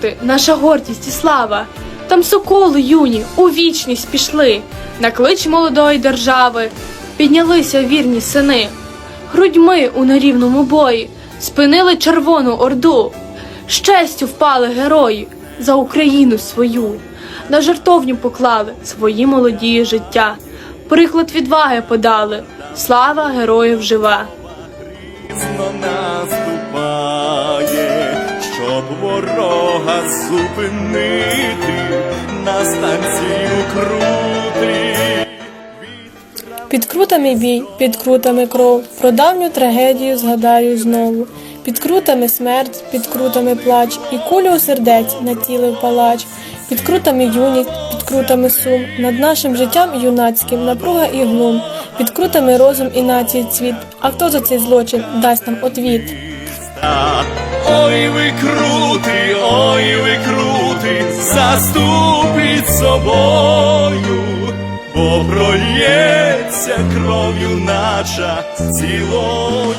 крути, наша гордість і слава. Там соколи юні у вічність пішли, на клич молодої держави, піднялися вірні сини, грудьми у нерівному бої, спинили червону орду, з честю впали герої за Україну свою, на жертовню поклали свої молоді життя, приклад відваги подали, слава героїв жива. Наступає, щоб ворога зупинити, на станцію крути. Під крутами бій, під крутами кров, про давню трагедію згадаю знову. Під крутами смерть, під крутами плач, і кулю у сердець натілив палач. Під крутами юність, під крутами сум, над нашим життям юнацьким напруга і глум. Під крутами розум і нації цвіт. А хто за цей злочин дасть нам отвіт? Ой, ви крути, крути, заступіть собою, бо прольється кров'ю наша цілою.